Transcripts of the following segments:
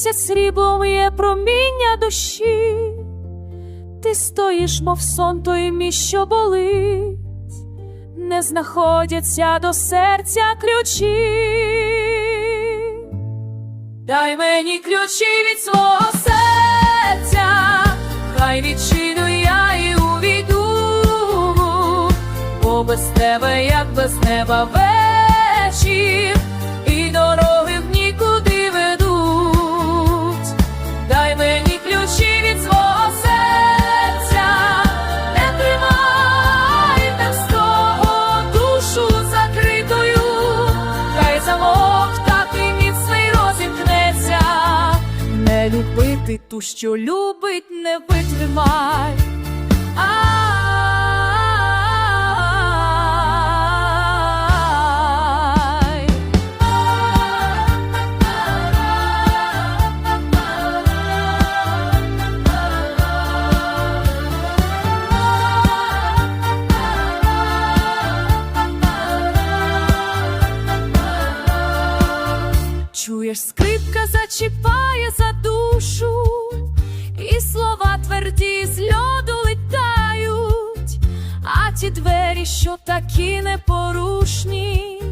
місяць сріблом є проміння душі, ти стоїш, мов сон той мій, що болить, не знаходяться до серця ключі. Дай мені ключі від свого серця, хай відчину я і увійду, бо без тебе, як без неба вечір, і дороги любити ту, що любить, не витримай. Ай. Чуєш, скрипка льоду летають, а ті двері, що такі непорушні,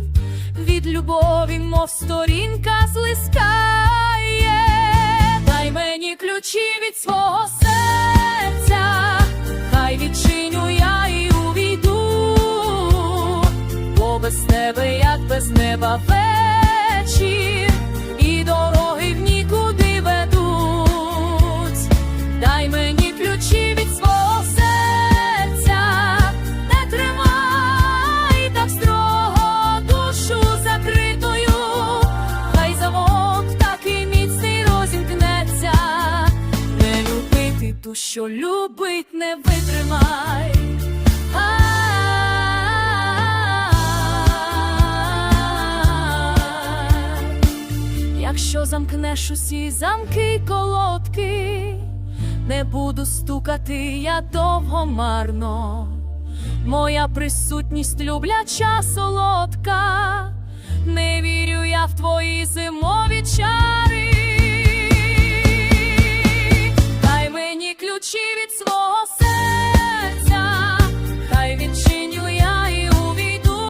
від любові, мов сторінка злискає. Дай мені ключі від свого серця, хай відчиню я і увійду, бо без тебе, як без неба вечір, любити ту, що любить, не витримай. Якщо замкнеш усі замки колодки, не буду стукати я довго марно. Моя присутність любляча солодка, не вірю я в твої зимові чари. it's você.